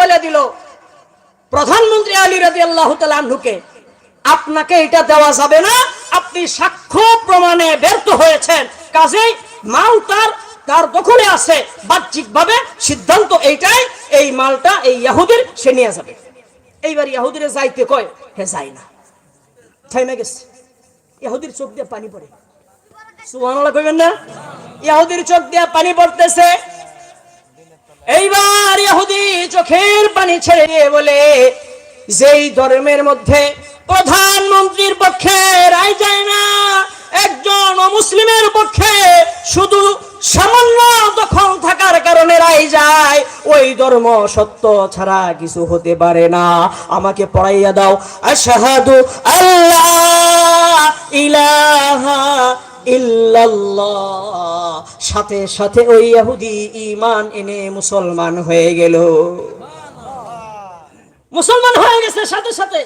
বলে দিল, প্রধানমন্ত্রী আলী রাজি আল্লাহ তালুকে আপনাকে এটা দেওয়া যাবে না, আপনি সাক্ষ্য প্রমাণে ব্যর্থ হয়েছেন। কাজেই মাল তার তার দখলে আছে। বাহ্যিকভাবে সিদ্ধান্ত এইটাই, এই মালটা এই ইয়াহুদির, সে নিয়ে যাবে। এইবার ইয়াহুদির যাইতে কয়, হে যাই না থাইমে গেছে। ইয়াহুদির চোখ দিয়ে পানি পড়ে। সুবহানাল্লাহ কইবেন না? ইয়াহুদির চোখ দিয়ে পানি পড়তেছে। এইবার চোখের পানি ছেড়ে দিয়ে বলে, যেই ধর্মের মধ্যে প্রধানমন্ত্রীর পক্ষে রায় যায় না, একজন অমুসলিমের পক্ষে শুধু সামান্য দখল থাকার কারণে রায় যায়, ওই ধর্ম সত্য ছাড়া কিছু হতে পারে না। আমাকে পড়াইয়া দাও, আশহাদু আল্লাহ ইলাহা ইল্লাল্লাহ। সাথে সাথে ওই ইহুদি ঈমান এনে মুসলমান হয়ে গেল। মুসলমান হয়ে গেছে সাথে সাথে।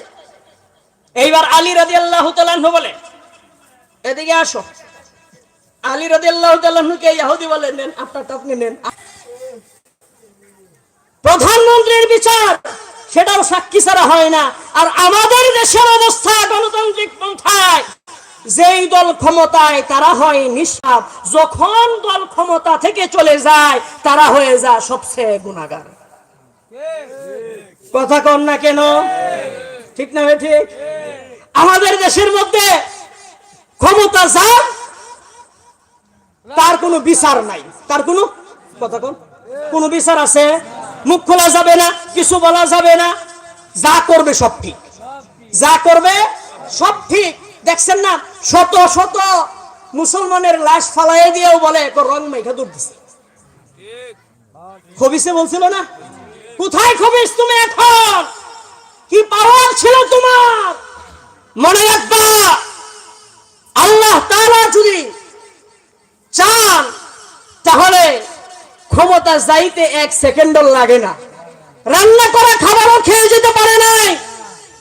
এইবার আলী রাদিয়াল্লাহু তাআলা বলে, এদিকে আসো। আলী রাদিয়াল্লাহু তাআলাকে ইহুদি বলে, নেন, আপনারটা আপনি নেন। প্রধানমন্ত্রীর বিচার, সেটাও সাক্ষী ছাড়া হয় না। আর আমাদের দেশের অবস্থা গণতান্ত্রিক পন্থায় যেই দল ক্ষমতায়, তারা হয় নিঃস্বাব যখন দল ক্ষমতা থেকে চলে যায়, তারা হয়ে যায় সবচেয়ে গুণাগার। কথা কন না কেন? ঠিক না ঠিক? আমাদের দেশের মধ্যে ক্ষমতা যার, তার কোনো বিচার নাই। তার কোনো? কথা কোন। কোনো বিচার আছে? মুখ খোলা যাবে না, কিছু বলা যাবে না। যা করবে সব ঠিক। যা করবে সব ঠিক। দেখছেন না? শত শত মুসলমানের লাশ ফালাই দিয়েও বলে "এ রং মেঘা দূর দিছে। খবিসে বলছিল না? কোথায় খবিস তুমি এখন? কি পাওয়ার ছিল তোমার? মনে রাখবা আল্লাহ তাআলা যদি চান তাহলে ক্ষমতা যাইতে এক সেকেন্ডও লাগে না। রান্না করা খাবারও খেয়ে যেতে পারে নাই।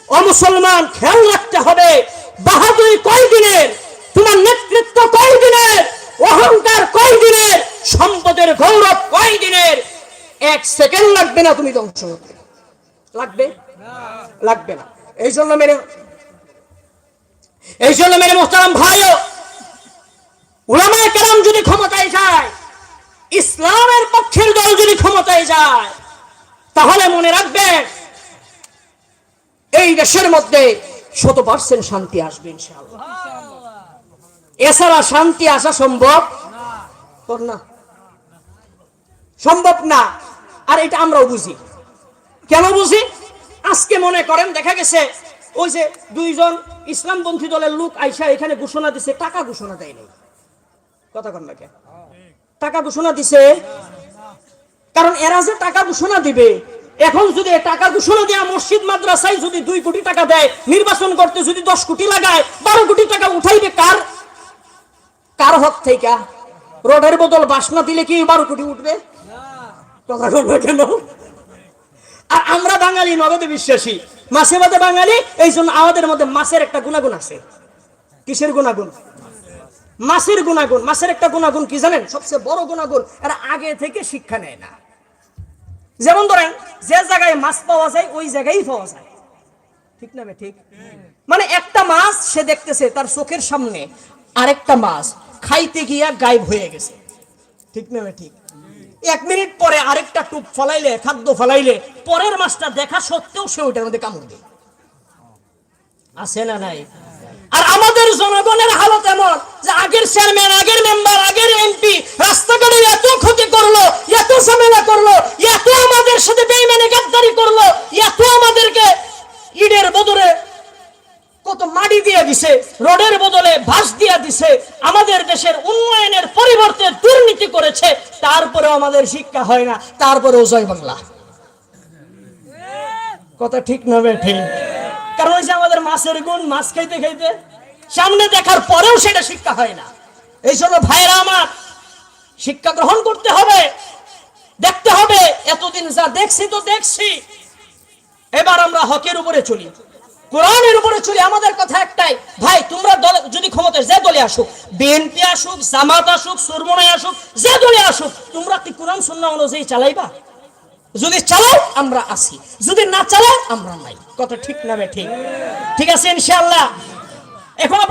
ও মুসলমান খেয়াল রাখতে হবে বাহাদুরি কয় দিনের তোমার নেতৃত্ব কয় দিনের অহংকার কয় দিনের সম্পদের গৌরব কয় দিনের এক সেকেন্ড লাগবে না তুমি ধ্বংস হতে লাগবে? লাগবে না। এই জন্য মেরে এই জন্য মেরে মোহতারাম ভাইও, উলামায়ে কেরাম যদি ক্ষমতায় যায়, ইসলামের পক্ষের দল যদি ক্ষমতায় যায়, তাহলে মনে রাখবেন, এই দেশের মধ্যে শত পার্সেন্ট শান্তি আসবে এছাড়া শান্তি আসা সম্ভব না। সম্ভব না। আর এটা আমরাও বুঝি। কেন বুঝি? আজকে মনে করেন, দেখা গেছে, ওই যে দুইজন ইসলামপন্থী দলের লোক আইসা এখানে ঘোষণা দিছে, টাকা ঘোষণা দেয় নাই। কথা কন না? টাকা ঘোষণা দিছে। কারণ এরা যে টাকা ঘোষণা দিবে এখন যদি টাকা ঘোষণা দেওয়া মসজিদ, মাদ্রাসায় যদি দুই কোটি টাকা দেয়, নির্বাচন করতে যদি দশ কোটি লাগায়, বারো কোটি টাকা উঠাইবে কার? কার হক থেকে? রোডের বদল বাসনা দিলে কি বারো কোটি উঠবে? কেন? আর আমরা বাঙালি, নগদে বিশ্বাসী। মাছে বাদে বাঙালি এই জন্য আমাদের মধ্যে মাছের একটা গুণাগুণ আছে। কিসের গুণাগুণ? মাছের গুণাগুণ। মাছের একটা গুণাগুণ কি জানেন? সবচেয়ে বড় গুণাগুণ, এরা আগে থেকে শিক্ষা নেয় না। যেমন ধরেন, যে জায়গায় মাছ পাওয়া যায়, ওই জায়গায় পাওয়া যায়। ঠিক না ঠিক? মানে একটা মাছ সে দেখতেছে তার চোখের সামনে, আরেকটা মাছ খাইতে গিয়া গায়েব হয়ে গেছে। ঠিক না ঠিক? এক মিনিট পরে আরেকটা টুপ ফলাইলে, খাদ্য ফলাইলে, পরের মাছটা দেখা সত্ত্বেও সে ওইটার মধ্যে কামড় দেয়। আছে না নাই? আর আমাদের জনগণের হালত এমন যে আগের চেয়ারম্যান আগের মেম্বার দিছে, রোডের বদলে বাস দিয়ে দিছে, আমাদের দেশের উন্নয়নের পরিবর্তে দুর্নীতি করেছে, তারপরেও আমাদের শিক্ষা হয় না, তারপরেও জয় বাংলা। কথা ঠিক না ঠিক। কারণ যে আমাদের মাছের গুণ, মাছ খাইতে খাইতে, সামনে দেখার পরেও সেটা শিক্ষা হয় না। এই জন্য ভাইরা আমার, শিক্ষা গ্রহণ করতে হবে, দেখতে হবে, এতদিন যা দেখছি তো দেখছি। এবার আমরা হকের উপরে চলি। কোরআনের উপরে চলি আমাদের কথা একটাই। ভাই, তোমরা দল যদি ক্ষমতা যে দলে আসুক, বিএনপি আসুক, জামাত আসুক, সুরমনাই আসুক, যে দলে আসুক, তোমরা কি কোরআন শূন্য অনুযায়ী চালাইবা? যদি চালাও, আমরা আছি। যদি না চালাও, আমরা নাই। কথা ঠিক নামে ঠিক? ঠিক আছে ইনশাআল্লাহ। এখন আপনার